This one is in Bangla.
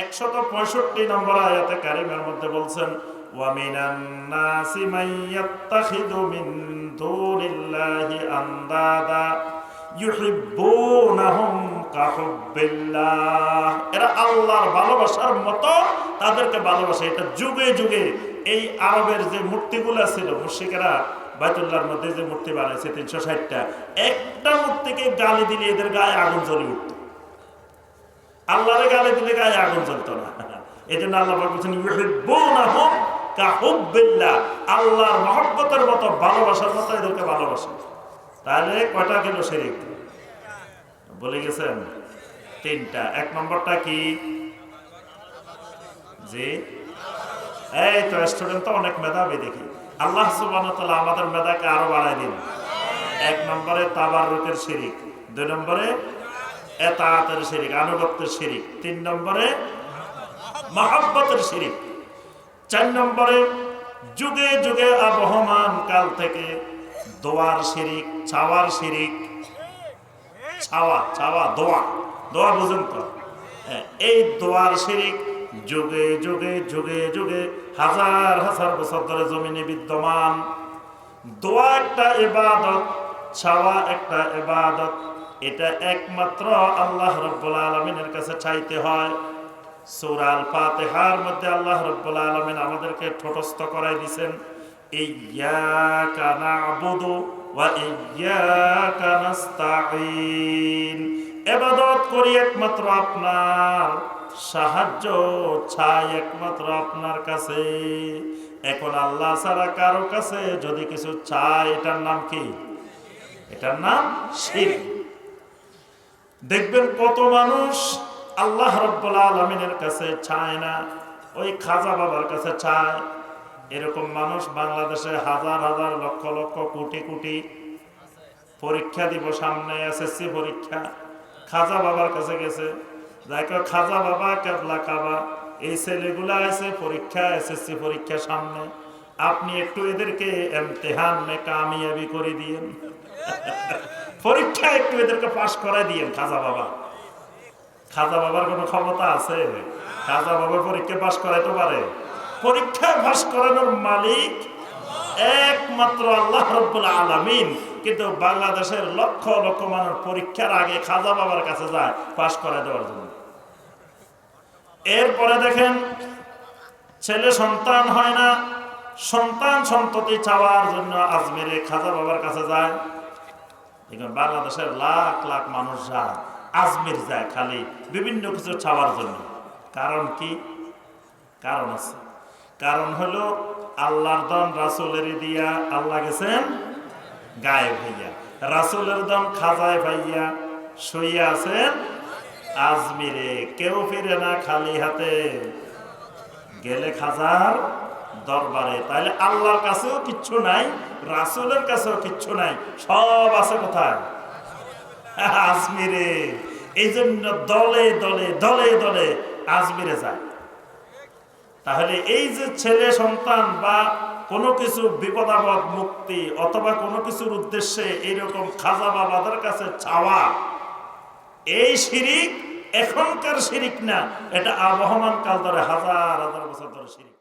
একশত পঁয়ষট্টি নম্বর আয়াতে কারিমের মধ্যে বলছেন, ওয়ামিনান নাসি মাইয়াত্তাখিদু মিন দুনিল্লাহি আন্দাদা ইউহিব্বুনাহুম কাহুব্বিল্লাহ। এরা আল্লাহর ভালোবাসার মতো তাদেরকে ভালোবাসে। এটা যুগে যুগে এই আরবের যে মূর্তিগুলো ছিল, মুশরিকেরা বাইতুল্লাহর মধ্যে যে মূর্তি বানাইছে, তিনশো ষাটটা, একটা মূর্তিকে গালি দিলে এদের গায়ে আগুন জ্বলে উঠত। আল্লাহরে গালি দিলে গায়ে আগুন জ্বলতো না। এই জন্য আল্লাহ আল্লাহর মহব্বতের মতো ভালোবাসার মতো এদেরকে ভালোবাসে, তাহলে কয়টা গেল শিরিক? বলে গেছেন, তিনটা। এক নম্বরটা কি? যে এই তো স্টুডেন্ট তো অনেক মেধাবী, দেখি। আল্লাহ সুবান আমাদের মেধাকে আরও বাড়াই দিন। এক নম্বরে তাবার রুকের শিরিক, দুই নম্বরে এতাতের শিরিক আনুগত্যের শিরিক। তিন নম্বরে মহাব্বতের শিরিক। চার নম্বরে যুগে যুগে আবহমান কাল থেকে দোয়ার শিরিক ছাওয়ার শিরিক। ছাওয়া ছাওয়া দোয়া। দোয়া বুঝুন তো। হ্যাঁ, এই দোয়ার শিরিক যুগে যুগে যুগে যুগে হাজার হাজার বছর ধরে জমিনে বিদ্যমান। দোয়া একটা ইবাদত ছাওয়া একটা ইবাদত। এটা একমাত্র আল্লাহ রব্বুল আলমিনের কাছে চাইতে হয়। সূরাল ফাতিহার মধ্যে আল্লাহ রব্বুল আলমিন আমাদেরকে ঠোটস্থ করাই দিছেন ইবাদত করি একমাত্র আপনার, সাহায্য চাই একমাত্র আপনার কাছে। এখন আল্লাহ ছাড়া কারও কাছে যদি কিছু চায়, এটার নাম কি? এটার নাম শিরক। দেখবেন কত মানুষ আল্লাহ রব্বুল আলমিনের কাছে চায় না, ওই খাজা বাবার কাছে চায়। এরকম মানুষ বাংলাদেশে হাজার হাজার লক্ষ লক্ষ কোটি কোটি পরীক্ষা দিব, সামনে এসএসসি পরীক্ষা। খাজা বাবার কাছে গেছে। দেখো খাজা বাবা, কেবলা কাবা, এই ছেলেগুলা আছে পরীক্ষা এসএসসি পরীক্ষা সামনে। আপনি একটু এদেরকে এমতেহান মে কামিয়াবি করে দিয়েন। পরীক্ষা একটু এদেরকে পাশ করাই দিয়ে খাজা বাবা। খাজা বাবার কোনো ক্ষমতা আছে? খাজা বাবা পরীক্ষা পাশ করাইতে পারে। পরীক্ষা পাশ করানোর মালিক একমাত্র আল্লাহ রব্বুল আলামিন। কিন্তু বাংলাদেশের লক্ষ লক্ষ মানুষ পরীক্ষার আগে খাজা বাবার কাছে যায় পাশ করাই দেওয়ার জন্য। এরপরে দেখেন, ছেলে সন্তান হয় না। সন্তান সন্ততি চাওয়ার জন্য আজমেরে খাজা বাবার কাছে যায়। দেখুন বাংলাদেশের লাখ লাখ মানুষ যায় আজমির যায় খালি বিভিন্ন কিছু চাওয়ার জন্য। কারণ কি? কারণ আছে। কারণ হলো আল্লাহর দন রাসুলের দিয়া আল্লাহ গেছেন গায়ে ভাইয়া রাসুলের দন খাজায় ভাইয়া শুইয়া আছেন আজমিরে। কেউ ফিরে না খালি হাতে। গেলে খাজার দরবারে। তাহলে আল্লাহর কাছেও কিচ্ছু নাই, রাসুলের কাছেও কিচ্ছু নাই, সব আছে কোথায়? আজমিরে। এই জন্য দলে দলে দলে দলে আজমিরে যায়। তাহলে এই যে ছেলে সন্তান বা কোনো কিছু বিপদাবদ মুক্তি অথবা কোনো কিছুর উদ্দেশ্যে এইরকম খাজা বাবাদের কাছে চাওয়া, এই শিরিক এখনকার শিরিক না, এটা আবহমান কাল ধরে, হাজার হাজার বছর ধরে শিরিক।